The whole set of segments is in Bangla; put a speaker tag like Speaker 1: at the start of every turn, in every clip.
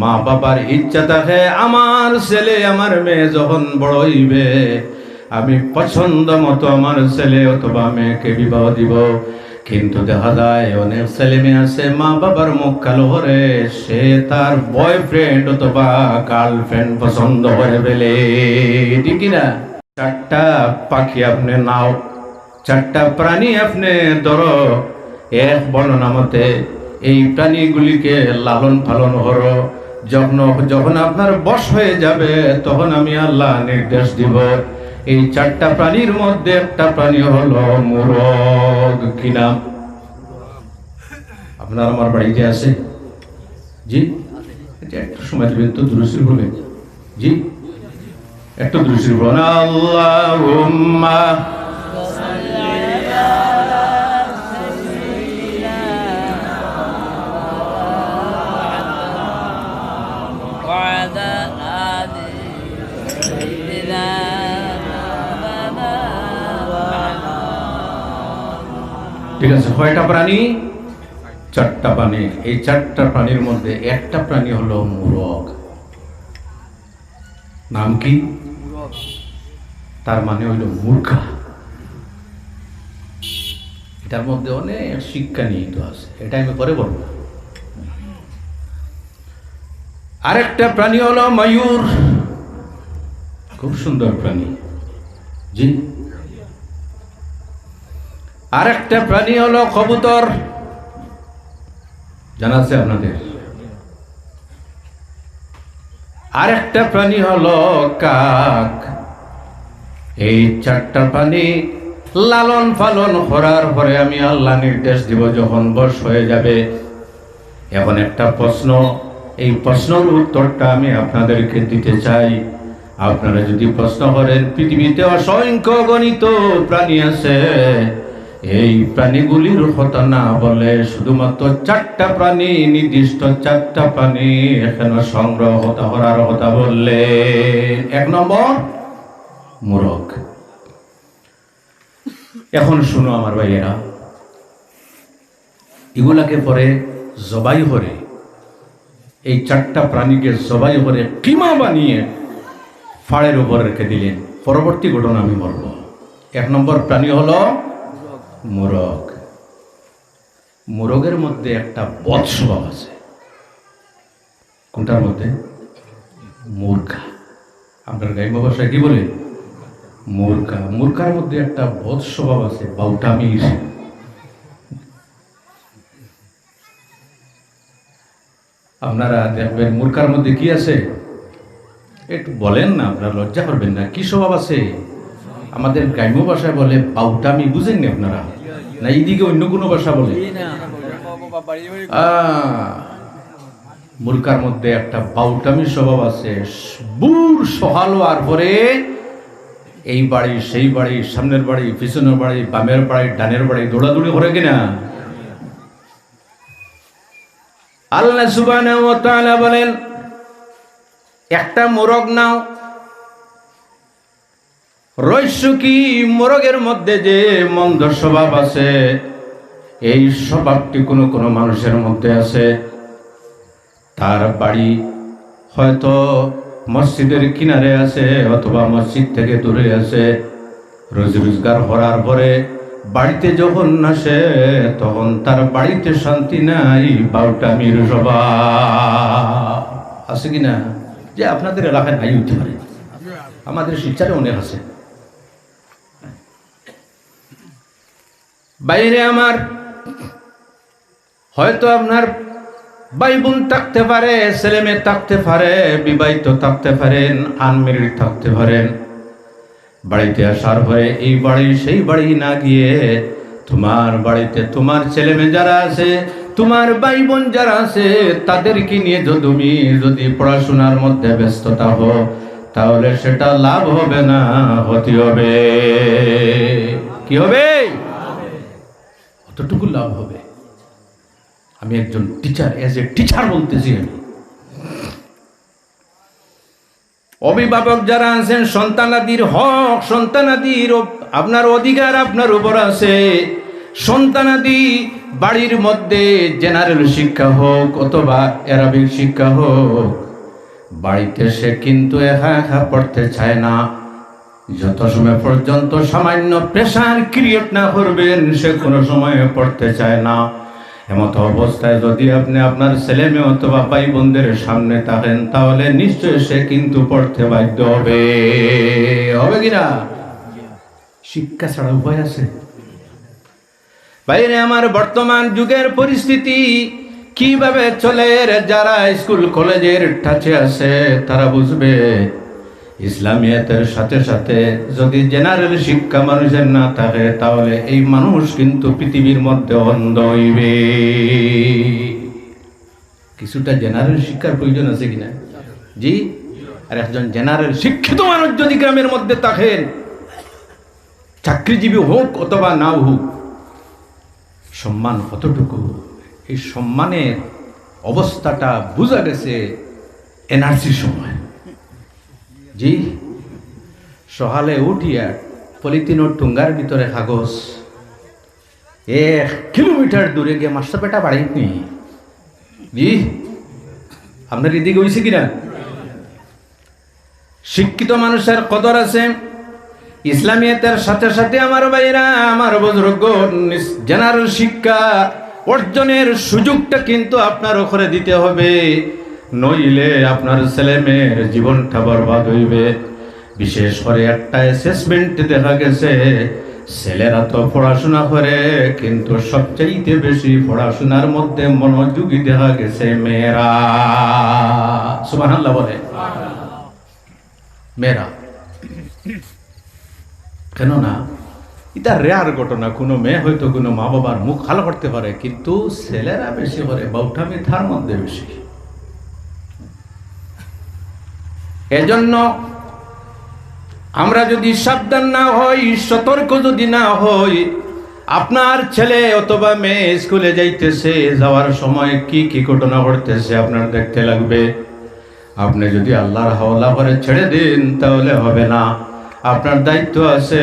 Speaker 1: মা বাবার ইচ্ছা থাকে, আমার ছেলে আমার মেয়ে যখন বড় হইবে, আমি পছন্দ মতো আমার ছেলে অথবা মেয়েকে বিবাহ দিব। কিন্তু দেখা যায় অনেক ছেলে মেয়ে আছে, মা বাবার মুখ কালো করে, সে তার বয়ফ্রেন্ড অথবা গার্লফ্রেন্ড পছন্দ করে ফেলে। ঠিক না চারটা পাখি আপনি নাও, চারটা প্রাণী আপনি ধরো, এক বর্ণনা মতে এই প্রাণীগুলিকে লালন পালন করো। যখন যখন আপনার বশ হয়ে যাবে তখন আমি আল্লাহ নির্দেশ দিব। এই চারটা প্রাণীর মধ্যে একটা প্রাণী হলো মুরগ। কি নাম? আপনার আমার বাড়িতে আছে। জি? একটু সময় দেবেন তো দুরুস্তি বলবেন জি? একটু দুরুস্তি বলুন আল্লাহুম্মা ঠিক আছে, কয়টা প্রাণী? চারটা প্রাণী। এই চারটা প্রাণীর মধ্যে একটা প্রাণী হলো মুরগ। নাম কি? তার মানে হইল মূর্খা। এটার মধ্যে অনেক শিক্ষা নিহিত আছে। এটা আমি পরে বলব। আরেকটা প্রাণী হলো ময়ূর। খুব সুন্দর প্রাণী। আরেকটা প্রাণী হলো কবুতর। জানা আছে আপনাদের? আরেকটা প্রাণী হলো কাক। এই চারটা প্রাণী লালন পালন করার পরে আমি আল্লাহ নির্দেশ দিব যখন বস হয়ে যাবে। এখন একটা প্রশ্ন, এই প্রশ্নের উত্তরটা আমি আপনাদেরকে দিতে চাই। আপনারা যদি প্রশ্ন করেন, পৃথিবীতে অসংখ্য গণিত প্রাণী আছে। এই প্রাণীগুলির কথা না বলে শুধুমাত্র চারটা প্রাণী, নির্দিষ্ট চারটা প্রাণী এখানে সংগ্রহ হতা, করার কথা বললে। এক নম্বর, মোরগ। এখন শুনো আমার ভাইয়েরা, এগুলাকে পরে জবাই করে, এই চারটা প্রাণীকে জবাই করে কিমা বানিয়ে ফাড়ের উপর রেখে দিলেন। পরবর্তী ঘটনা আমি বলব। এক নম্বর প্রাণী হলো মোরগ। মোরগের মধ্যে একটা বধ স্বভাব আছে। কোনটার মধ্যে? মূর্খা আপনার গাইমা ভাষায় কি বলে? মূর্খা মূর্খার মধ্যে একটা বধ স্বভাব আছে, বাউটামির। আপনারা দেখবেন মূর্খার মধ্যে কি আছে? একটু বলেন না, আপনারা লজ্জা করবেন না। কি স্বভাব আছে? আমাদের গ্রাম্য ভাষায় বলে বাউটামি বুঝেননি আপনারা। না, এইদিকে অন্য কোনো ভাষা বলে? মুলকার মধ্যে একটা বাউটামি স্বভাব আছে। বুর, সহালো, আর পরে এই বাড়ি, সেই বাড়ি, সামনের বাড়ি, পিছনের বাড়ি, বামের বাড়ি, ডানের বাড়ি, দৌড়াদৌড়ি করে কিনা আল্লাহ ওয়া বলেন, একটা মোরগ নাও রহস্য কি মোরগের মধ্যে যে মন্দ স্বভাব আছে? এই স্বভাবটি কোনো কোনো মানুষের মধ্যে আছে। তার বাড়ি হয়তো মসজিদের কিনারে আছে অথবা মসজিদ থেকে দূরে আছে। রোজ রোজগার করার পরে বাড়িতে যখন আসে, তখন তার বাড়িতে শান্তি নাই বাউটামির স্বভাব আছে কি না? যে আপনাদের এলাকায় নাই হইতে পারে। আমাদের শিক্ষারে অনেক আছে। বাইরে আমার। হয়তো আপনার ভাই বোন থাকতে পারে, ছেলে মেয়ে থাকতে পারে, বিবাহিত থাকতে পারেন আনমেরিড থাকতে পারেন বাড়িতে আসার পরে এই বাড়ি সেই বাড়ি না গিয়ে তোমার বাড়িতে তোমার ছেলে মেয়ে যারা আছে, তোমার ভাই বোন যারা আছে, তাদেরকে নিয়ে তুমি যদি পড়াশোনার মধ্যে ব্যস্ততা হো তাহলে সেটা লাভ হবে না, ক্ষতি হবে। কি হবে? কতটুকু লাভ হবে? আমি একজন টিচার এজ এ টিচার বলতেছি আমি। অভিভাবক যারা আছেন, সন্তানাদির হক, সন্তানাদির আপনার অধিকার আপনার উপর আছে। সন্তানাদি বাড়ির মধ্যে জেনারেল শিক্ষা হোক অথবা অ্যারাবিক শিক্ষা হোক, বাড়িতে সে কিন্তু একা একা পড়তে চায় না। যত সময় পর্যন্ত সামান্য প্রেশার ক্রিয়েট না করবেন, সে কোনো সময় পড়তে চায় না। এমত অবস্থায় যদি আপনি আপনার ছেলে মেয়ে অথবা ভাই বোনদের সামনে থাকেন, তাহলে নিশ্চয়ই সে কিন্তু পড়তে বাধ্য হবে। হবে কিনা শিক্ষা ছাড়া উপায় আছে। বাইরে আমার বর্তমান যুগের পরিস্থিতি, কীভাবে চলে যারা স্কুল, কলেজের টাচে আছে, তারা বুঝবে। ইসলামিয়াতের সাথে সাথে যদি জেনারেল শিক্ষা মানুষের না থাকে, তাহলে এই মানুষ কিন্তু পৃথিবীর মধ্যে অন্ধ হইবে। কিছুটা জেনারেল শিক্ষার প্রয়োজন আছে কিনা? জি? আর একজন জেনারেল শিক্ষিত মানুষ যদি গ্রামের মধ্যে থাকেন চাকরিজীবী হোক অথবা নাও হোক, সম্মান কতটুকু? এই সম্মানের অবস্থাটা বোঝা গেছে এনার্জির সময়। জি। সকালে উঠিয়া পলিথিনের টুঙ্গার ভিতরে কাগজ। এক কিলোমিটার দূরে গিয়ে মাস্টার পেটা বাড়াইনি জি আপনার এদিকে হয়েছে কিনা? শিক্ষিত মানুষের কদর আছে। ইসলামিয়াতের সাথে সাথে আমার ভাইরা আমার বুজুর্গ জেনারেল শিক্ষা অর্জনের সুযোগটা কিন্তু আপনার ওখানে দিতে হবে। নইলে আপনার ছেলে মেয়ের জীবনটা বরবাদ হইবে। বিশেষ করে একটা অ্যাসেসমেন্ট দেখা গেছে, ছেলেরা তো পড়াশোনা করে, কিন্তু সবচাইতে বেশি পড়াশোনার মধ্যে মনোযোগী দেখা গেছে মেয়েরা। বলে। মেয়েরা, কেননা এটা রেয়ার ঘটনা, কোনো মেয়ে হয়তো কোনো মা বাবার মুখ ভালো করতে পারে, কিন্তু ছেলেরা বেশি করে বৌঠামি তার মধ্যে বেশি। এজন্য আমরা যদি সাবধান না হই, সতর্ক যদি না হই, আপনার ছেলে অথবা মেয়ে স্কুলে যাইতেছে, যাওয়ার সময় কি কি ঘটনা ঘটতেছে আপনার দেখতে লাগবে। আপনি যদি আল্লাহর হাওলা করে ছেড়ে দিন, তাহলে হবে না। আপনার দায়িত্ব আছে,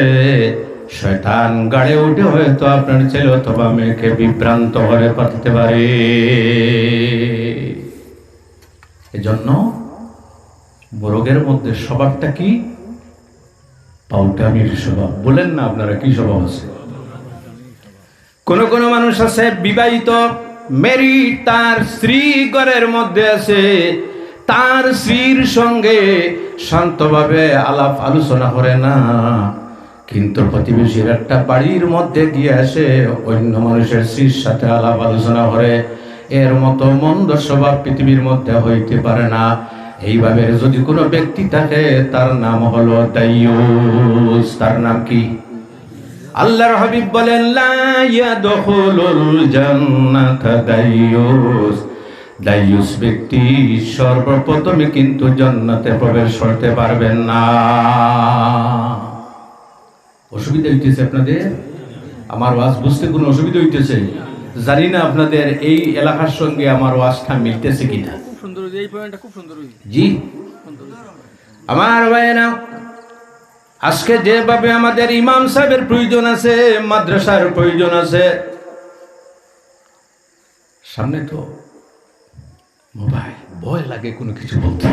Speaker 1: শয়তান গাড়ে উঠে হয়তো আপনার ছেলে অথবা মেয়েকে বিভ্রান্ত করে পাঠাতে পারে। এজন্য মোরগের মধ্যে স্বভাবটা কি? পাউটামির স্বভাব। বলেন না আপনারা কি স্বভাব আছে? কোন কোন মানুষ আছে বিবাহিত মেরি তার স্ত্রী ঘরের মধ্যে আছে। তার স্ত্রীর সঙ্গে শান্তভাবে আলাপ আলোচনা করে না। কিন্তু প্রতিবেশীর একটা বাড়ির মধ্যে গিয়ে আসে অন্য মানুষের স্ত্রীর সাথে আলাপ আলোচনা করে। এর মতো মন্দ স্বভাব পৃথিবীর মধ্যে হইতে পারে না। এইভাবে যদি কোনো ব্যক্তি থাকে, তার নাম হলো দাইয়ুস তার নাম কি? আল্লাহর হাবিব বলেন, লা ইয়াদখুলুল জান্নাতা ব্যক্তি সর্বপ্রথমে কিন্তু জান্নাতে প্রবেশ করতে পারবেন না। অসুবিধা হইতেছে আপনাদের? আমার ওয়াজ বুঝতে কোনো অসুবিধা হইতেছে? জানি না আপনাদের এই এলাকার সঙ্গে আমার ওয়াজটা মিলতেছে কিনা।
Speaker 2: সুন্দর এই পয়েন্টটা
Speaker 1: আমার ভাইয়েরা, আজকে যেভাবে আমাদের ইমাম সাহেবের প্রয়োজন আছে, মাদ্রাসার প্রয়োজন আছে, সামনে তো মোবাইল, ভয় লাগে কোনো কিছু বলতে।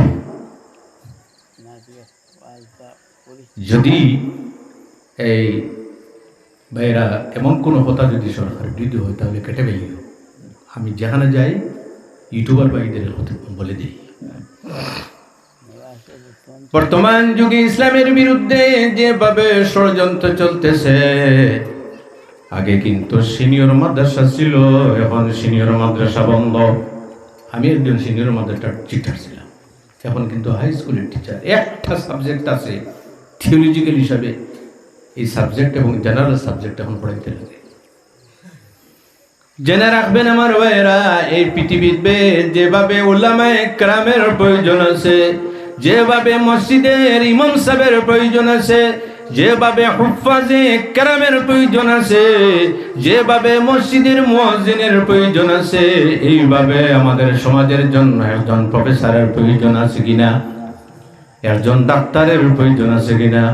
Speaker 1: যদি এই ভাইয়েরা এমন কোনো হতা যদি সরকার যদি হয়, তাহলে কেটে ফেলিও। আমি যেখানে যাই ইউটিউবার ভাইদের বলে দিই। বর্তমান যুগে ইসলামের বিরুদ্ধে যেভাবে ষড়যন্ত্র চলতেছে, আগে কিন্তু সিনিয়র মাদ্রাসা ছিল, এখন সিনিয়র মাদ্রাসা বন্ধ। আমি একজন সিনিয়র মাদ্রাসার টিচার ছিলাম। এখন কিন্তু হাই স্কুলের টিচার একটা সাবজেক্ট আছে থিওলজিক্যাল হিসাবে। এই সাবজেক্ট এবং জেনারেল সাবজেক্ট এখন পড়াইতে লাগে। জেনে রাখবেন আমার ভাইয়েরা, এই পৃথিবীতে যেভাবে ওলামায়ে ক্রামের প্রয়োজন আছে, যেভাবে মসজিদের ইমাম সাহেবের প্রয়োজন আছে, যেভাবে হুফাজে কেরামের প্রয়োজন আছে, যেভাবে মসজিদের মুয়াজ্জিনের প্রয়োজন আছে, এইভাবে আমাদের সমাজের জন্য একজন প্রফেসরের প্রয়োজন আছে কিনা? একজন ডাক্তারের প্রয়োজন আছে কিনা?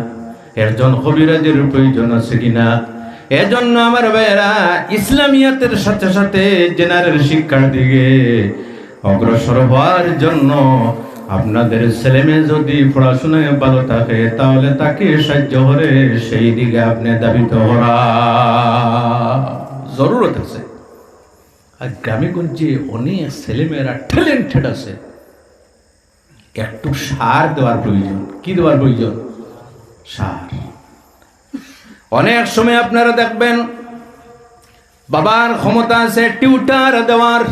Speaker 1: একজন কবিরাজের প্রয়োজন আছে কিনা? এজন্য আমার ভাইয়েরা ইসলামিয়াতের সাথে সাথে জেনারেল শিক্ষার দিকে অগ্রসর হওয়ার জন্য আপনাদের ছেলেমেয়ে যদি পড়াশোনায় ভালো থাকে, তাহলে তাকে সাহায্য করে সেই দিকে আপনি দাবিত হরা জরুরত আছে। আর গ্রামে গঞ্জে অনেক ছেলেমেয়েরা ট্যালেন্টেড আছে। একটু সার দেওয়ার প্রয়োজন। কি দেওয়ার প্রয়োজন? সার। অনেক সময় আপনারা দেখবেন বাবার ক্ষমতা আছে টিউটার দেওয়ার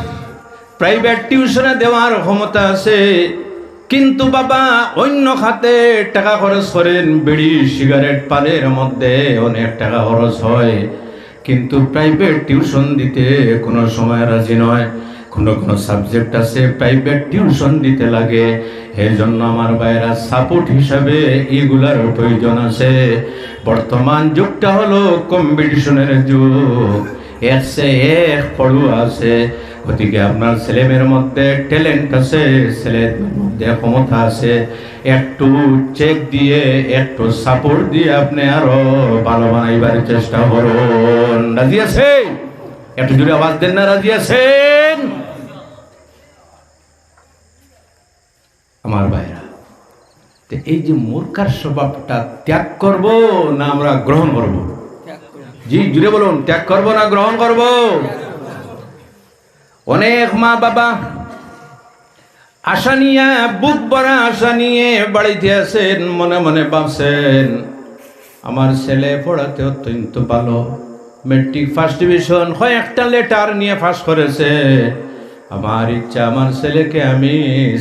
Speaker 1: প্রাইভেট টিউশনে দেওয়ার ক্ষমতা আছে, কিন্তু বাবা অন্য খাতে টাকা খরচ করেন, বিড়ি সিগারেট পানের মধ্যে অনেক টাকা খরচ হয়। কিন্তু প্রাইভেট টিউশন দিতে কোনো সময় রাজি নয়। কোনো কোনো সাবজেক্ট আছে প্রাইভেট টিউশন দিতে লাগে। এই জন্য আমার ভাইয়েরা সাপোর্ট হিসাবে এগুলার প্রয়োজন আছে। বর্তমান যুগটা হলো কম্পিটিশনের যুগ। এর সে এক পড়ুয়া আছে গতিকে আপনার ছেলেমেয়ের মধ্যে ট্যালেন্ট আছে ছেলের মধ্যে ক্ষমতা আছে। একটু চেক দিয়ে, একটু সাপোর্ট দিয়ে আপনি আরও ভালো বানাইবার চেষ্টা করুন। রাজি আছে একটু জুড়ে আওয়াজ দেন না, রাজি আছেন? আমার ভাইরা। তো এই যে মূর্খার স্বভাবটা ত্যাগ করব না আমরা গ্রহণ করব? জি, জুড়ে বলুন, ত্যাগ করব না গ্রহণ করব? অনেক মা বাবা আশা নিয়ে, বুক ভরা আশা নিয়ে বাড়িতে আছেন মনে মনে ভাবছেন, আমার ছেলে পড়াতে অত্যন্ত ভালো। মেট্রিক ফার্স্ট ডিভিশন হয়, একটা লেটার নিয়ে ফার্স্ট করেছে। আমার ইচ্ছা আমার ছেলেকে আমি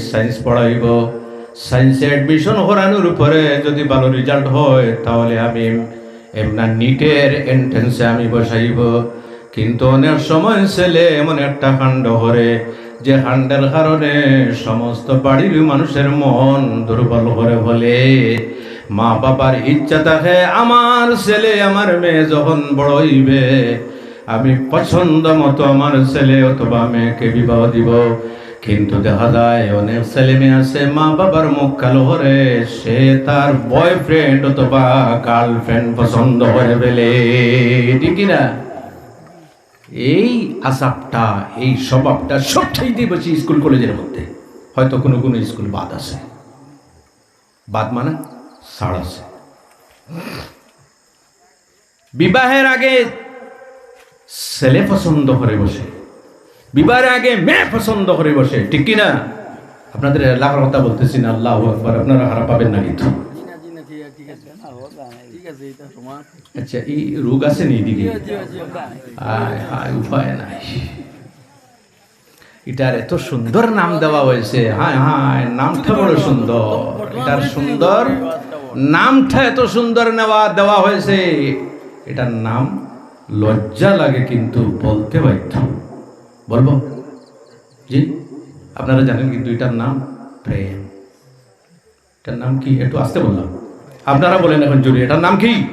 Speaker 1: সায়েন্স পড়াইব। সায়েন্সে অ্যাডমিশন করানোর উপরে যদি ভালো রেজাল্ট হয়, তাহলে আমি এমনা নিটের এন্ট্রেন্সে আমি বসাইব। কিন্তু অনেক সময় ছেলে এমন একটা কাণ্ড করে, যে কাণ্ডের কারণে সমস্ত বাড়ির মানুষের মন দুর্বল করে বলে। মা বাবার ইচ্ছা থাকে, আমার ছেলে, আমার মেয়ে যখন বড় হইবে আমি পছন্দ মতো আমার ছেলে অথবা মেয়েকে বিবাহ দিব। কিন্তু দেখা যায় অনেক ছেলে মেয়ে আছে, মা বাবার মুখ কালো করে সে তার বয়ফ্রেন্ড অথবা গার্লফ্রেন্ড পছন্দ করে ফেলে। ঠিক না এই আসাবটা এই স্বভাবটা সবচাইতে বেশি স্কুল কলেজের মধ্যে। হয়তো কোনো কোনো স্কুল বাদ আছে। বাদ মানে ছাড় আছে। বিবাহের আগে ছেলে পছন্দ করে বসে। বিবাহের আগে মেয়ে পছন্দ করে বসে। ঠিক কি না আপনাদের এলাকার কথা বলতেছি না, আল্লাহ আকবর। আপনারা হারা পাবেন না কিন্তু। আচ্ছা এই রোগ আছে নি হায়, উপায় নাই। এটার এত সুন্দর নাম দেওয়া হয়েছে। হায় হায়, নামটা বড় সুন্দর। এটার সুন্দর নামটা এত সুন্দর নেওয়া দেওয়া হয়েছে। এটার নাম লজ্জা লাগে কিন্তু বলতে বাধ্য। বলব? জি? আপনারা জানেন কিন্তু এটার নাম প্রেম। এটার নাম কি? একটু আসতে বললাম। আপনারা বলেন এখন জুড়ে এটার নাম কি?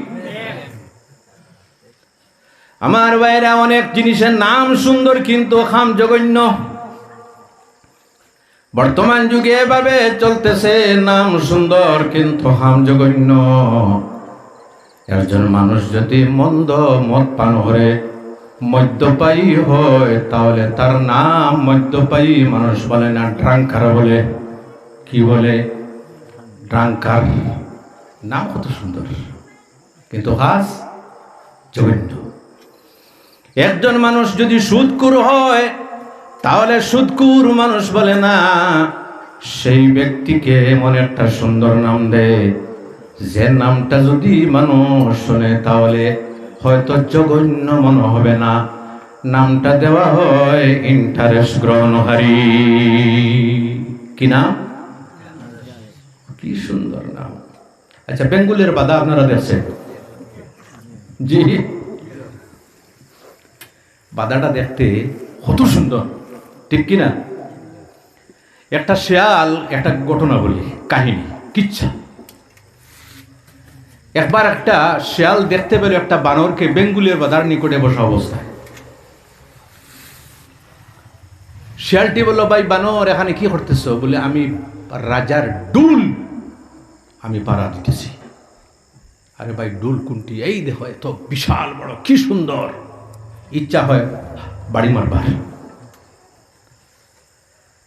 Speaker 1: আমার বাইরে অনেক জিনিসের নাম সুন্দর কিন্তু খাম জঘন্য। বর্তমান যুগে এভাবে চলতেছে, নাম সুন্দর কিন্তু হাম জঘন্য। একজন মানুষ যদি মন্দ মদ পান করে, মদ্যপায়ী হয়, তাহলে তার নাম মদ্যপায়ী মানুষ বলে না, ড্রাঙ্কার বলে। কি বলে? ড্রাঙ্কার। নাম কত সুন্দর। কিন্তু হাস জঘন্য। একজন মানুষ যদি সুদকুর হয়, তাহলে সুদকুর মানুষ বলে না, সেই ব্যক্তিকে এমন একটা সুন্দর নাম দেয়। যে নামটা যদি মানুষ শোনে, তাহলে হয়তো জঘন্য মনে হবে না। নামটা দেওয়া হয় ইন্টারেস্ট গ্রহণহারী। কি নাম? কি সুন্দর নাম। আচ্ছা বেঙ্গুলের বাধা আপনারা দেখছেন। জি। বাদাটা দেখতে কত সুন্দর। ঠিক কিনা? একটা শেয়াল, একটা ঘটনা বলি কাহিনী, কিচ্ছা। একবার একটা শেয়াল দেখতে পেল একটা বানরকে বেঙ্গুলের বাদার নিকটে বসা অবস্থায়। শিয়ালটি বলল, ভাই বানর, এখানে কি করতেছ? বলে, আমি রাজার ডুল, আমি পাড়া দিতেছি। আরে ভাই, ডুল কুন্টি? এই দেখো, এত বিশাল বড়, কি সুন্দর। ইচ্ছা হয় বাড়ি মারবার।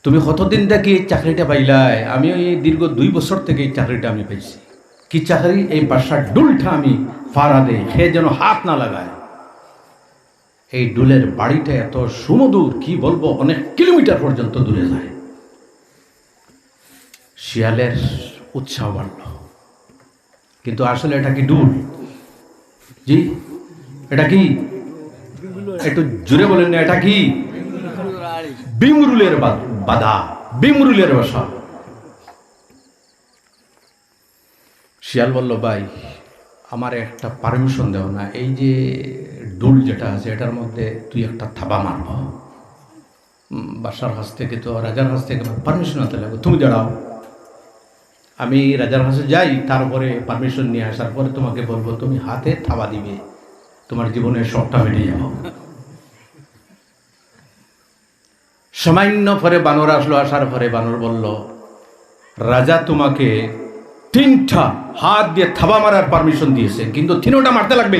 Speaker 1: তুমি কতদিন থেকে এই চাকরিটা পাইলাই? আমি ওই দীর্ঘ দুই বছর থেকে এই চাকরিটা আমি পাইছি কি চাকরি? এই বাসার ডুলটা আমি ফাড়া দেই সে যেন হাত না লাগায়। এই ডুলের বাড়িটা এত সুমধুর, কি বলব, অনেক কিলোমিটার পর্যন্ত দূরে যায়। শিয়ালের উৎসাহ বাড়ল। কিন্তু আসলে এটা কি ডুল? জি, এটা কি? একটু জুড়ে বলেন না, এটা কি? বিমরুলের বাদা বিমরুলের বাসা। শিয়াল বলল, ভাই, আমার একটা পারমিশন দেও না। এই যে ডুল যেটা আছে, এটার মধ্যে তুই একটা থাবা মারব। বাসার হাস থেকে তো, রাজার হাস থেকে পারমিশন হতে লাগবে। তুমি দাঁড়াও। আমি রাজার কাছে যাই, তারপরে পারমিশন নিয়ে আসার পরে তোমাকে বলব, তুমি হাতে থাবা দিবে। তোমার জীবনের শখটা বেড়ে যাব। সামান্য পরে বানর আসলো। আসার পরে বানর বলল, রাজা তোমাকে তিনটা হাত দিয়ে থাবা মারার পারমিশন দিয়েছে। কিন্তু তিনোটা মারতে লাগবে।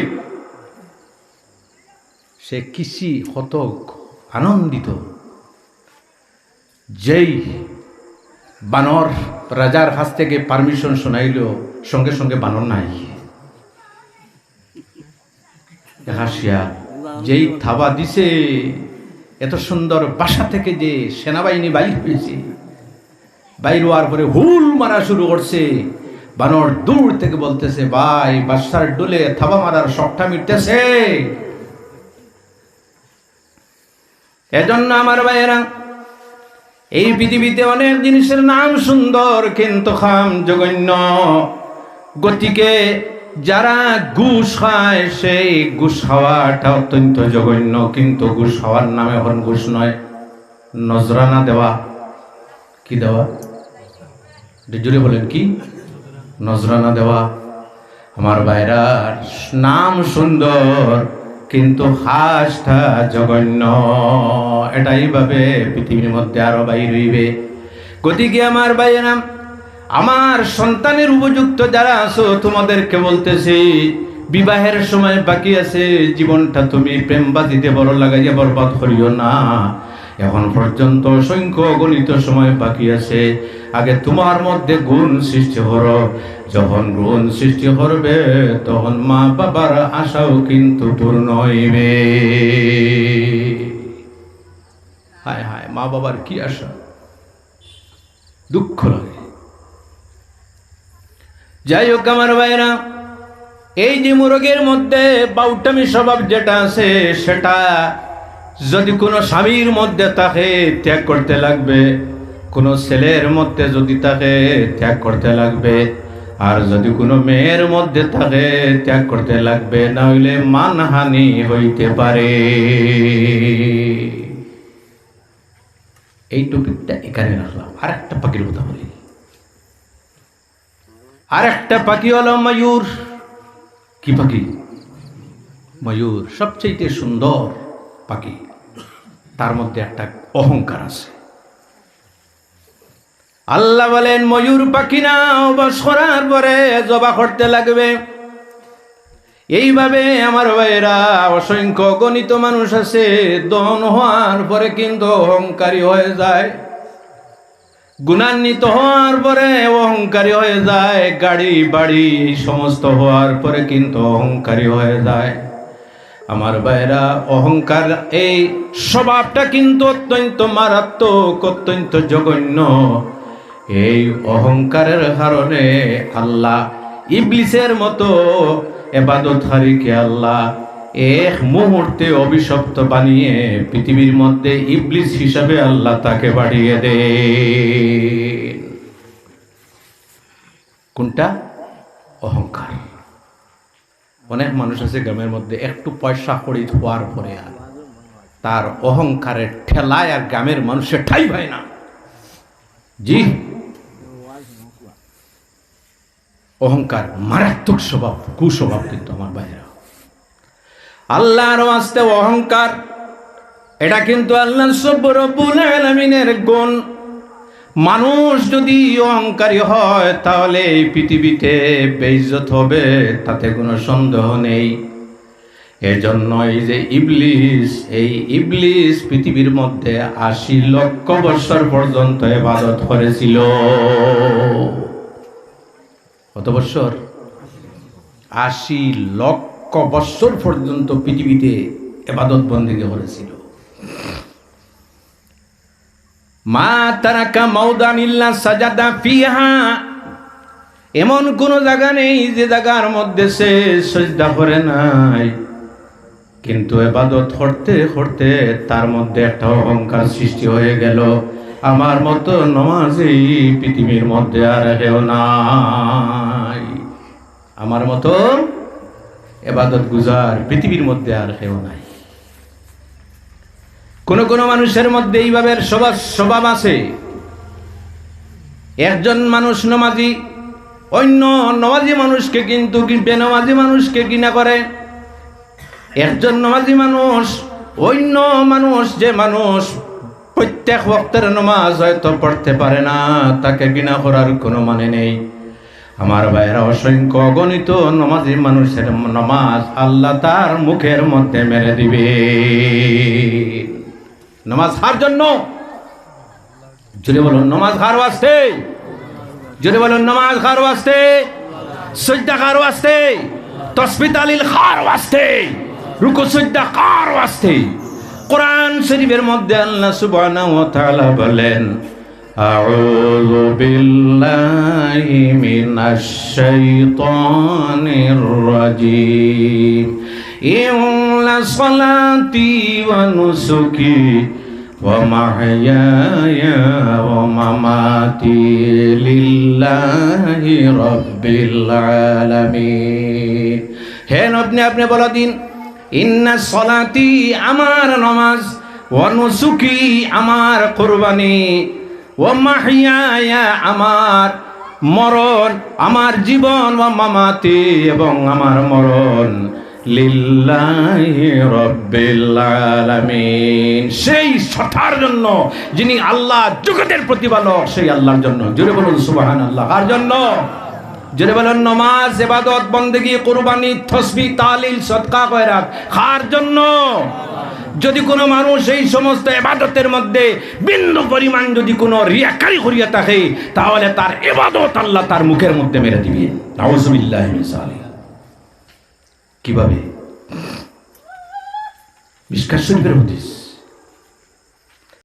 Speaker 1: সে কিসি হতক, আনন্দিত। যেই বানর রাজার কাছ থেকে পারমিশন শোনাইল, সঙ্গে সঙ্গে বানর নাই। হাসিয়া যেই থাবা দিছে, এত সুন্দর বাসা থেকে যে সেনাবাহিনী বাইর হয়েছে, বাইর হওয়ার পরে হুল মারা শুরু করছে। বানর দূর থেকে বলতেছে, ভাই বাসার ডুলে থাবা মারার শখটা মিটতেছে। এজন্য আমার ভাইয়েরা, এই পৃথিবীতে অনেক জিনিসের নাম সুন্দর, কিন্তু খাম জঘন্য। গতিকে যারা ঘুষ খায়, সেই ঘুষ খাওয়াটা অত্যন্ত জঘন্য, কিন্তু ঘুষ খাওয়ার নামে এখন ঘুষ নয়, নজরানা দেওয়া। কি দেওয়া? জুড়ে বলেন, কি? নজরানা দেওয়া। আমার ভাইরার নাম সুন্দর, কিন্তু হাসটা জঘন্য। এটাই ভাবে পৃথিবীর মধ্যে আরও বাইর রইবে গতিকে আমার ভাইয়েরা আমার সন্তানের উপযুক্ত যারা আছো, তোমাদেরকে বলতেছি, বিবাহের সময় বাকি আছে, জীবনটা তুমি প্রেম বাজিতে বড় লাগাইয়া বরবাদ করিও না। এখন পর্যন্ত অসংখ্য গণিত সময় বাকি আছে। আগে তোমার মধ্যে গুণ সৃষ্টি করো যখন গুণ সৃষ্টি করবে তখন মা বাবার আশাও কিন্তু পূর্ণ হইবে। হায় হায়, মা বাবার কি আশা? দুঃখ লাগে। যাই হোক আমার ভাইরা এই যে মুরগের মধ্যে বাউটামি স্বভাব যেটা আছে, সেটা যদি কোনো স্বামীর মধ্যে তাকে ত্যাগ করতে লাগবে কোনো ছেলের মধ্যে যদি তাকে ত্যাগ করতে লাগবে, আর যদি কোনো মেয়ের মধ্যে তাকে ত্যাগ করতে লাগবে, না হইলে মানহানি হইতে পারে। এই টপিকটা এখানে রাখলাম। আর একটা পাখির কথা বলি। আর একটা পাখি হলো ময়ূর। কি পাখি? ময়ূর সবচেয়ে সুন্দর পাখি। তার মধ্যে একটা অহংকার আছে। আল্লাহ বলেন, ময়ূর পাখি না, অবাস করার পরে জবা করতে লাগবে। এইভাবে আমার ভাইয়েরা অসংখ্য গণিত মানুষ আছে দহন হওয়ার পরে কিন্তু অহংকারী হয়ে যায়। গুণান্বিত হওয়ার পরে অহংকারী হয়ে যায়, গাড়ি, বাড়ি, সমস্ত হওয়ার পরে কিন্তু অহংকারী হয়ে যায়। আমার ভাইরা অহংকার এই স্বভাবটা কিন্তু অত্যন্ত মারাত্মক, অত্যন্ত জঘন্য। এই অহংকারের কারণে আল্লাহ ইবলিসের মতো এবাদতহারীকে আল্লাহ এক মুহূর্তে অভিশপ্ত বানিয়ে পৃথিবীর মধ্যে ইবলিস হিসাবে আল্লাহ তাকে বাড়িয়ে দেন। কোনটা? অহংকার। অনেক মানুষ আছে গ্রামের মধ্যে, একটু পয়সা করি হওয়ার পরে আর তার অহংকারের ঠেলায় আর গ্রামের মানুষের ঠাই হয় না। জি? অহংকার, মারাত্মক স্বভাব, কুস্বভাব কিন্তু আমার বাইরে আল্লাহর আসতে অহংকার, এটা কিন্তু আল্লাহ সব আলামিনের গুণ। মানুষ যদি অহংকারী হয়, তাহলে এই পৃথিবীতে বেইজ্জত হবে, তাতে কোনো সন্দেহ নেই। এজন্য এই যে ইবলিস, এই ইবলিস পৃথিবীর মধ্যে আশি লক্ষ বৎসর পর্যন্ত এবাদত করেছিল। কত বৎসর আশি লক্ষ বৎসর পর্যন্ত পৃথিবীতে এবাদত বন্দিকে করেছিল। মা তারাকা মাউদান ইল্লা সাজাদা ফিহা। এমন কোন জায়গা নেই যে জায়গার মধ্যে সে সজদা করে নাই। কিন্তু এবাদত করতে করতে তার মধ্যে একটা অহংকার সৃষ্টি হয়ে গেল। আমার মতো নমাজি পৃথিবীর মধ্যে আর কেউ নাই। আমার মতো এবাদত গুজার পৃথিবীর মধ্যে আর কেউ নাই। কোন কোন মানুষের মধ্যে এইভাবে স্বভাব স্বভাব আছে। একজন মানুষ নমাজি, অন্য নমাজি মানুষকে কিন্তু বেনমাজি মানুষকে কিনা করে। একজন নমাজি মানুষ, অন্য মানুষ যে মানুষ প্রত্যেক বক্তের নমাজ হয়তো পড়তে পারে না, তাকে ঘৃণা করার কোনো মানে নেই। আমার ভাইয়েরা, অসংখ্য অগণিত নমাজি মানুষের নমাজ আল্লাহ তার মুখের মধ্যে মেরে দিবে। নমাজ হার জন্য। জোরে বলুন, নমাজ হার আসতে জোরে বলুন, নমাজ খার ওয়াস্তে। সজ্জা খার ওয়াস্তে। তসবিত আলিল খার ওয়াস্তে। রুকু সজ্জা কার ওয়াস্তে। কোরআন শরীফের মধ্যে আল্লাহ সুবহানাহু ওয়া তাআলা বলেন أعوذ بالله من الشيطان الرجيم إن صلاتي ونسكي ومحياي ومماتي لله رب العالمين হে আপনি আপনি বলা দিন ইন্না সলাতি আমার নমাজ ওয়ানুসুকি আমার কোরবানি ও মাহিয়া আমার মরণ, আমার জীবন ও মামাতি এবং আমার মরণ সেই সঠার জন্য যিনি আল্লাহ জগতের প্রতিপালক, সেই আল্লাহর জন্য। জোরে বলুন সুবহানাল্লাহ। কার জন্য? জোরে বলুন, নমাজ, ইবাদত, বন্দেগী, কুরবানি, তসবি, তালিল, সদকা কয়রাত কার জন্য? যদি কোনো মানুষ এই সমস্ত এবাদতের মধ্যে বিন্দু পরিমাণ যদি কোনো রিয়াকারি করিয়া থাকে, তাহলে তার এবাদত আল্লাহ তার মুখের মধ্যে মেরে দিবে। কীভাবে? মিসকাত শরীফের হদিস।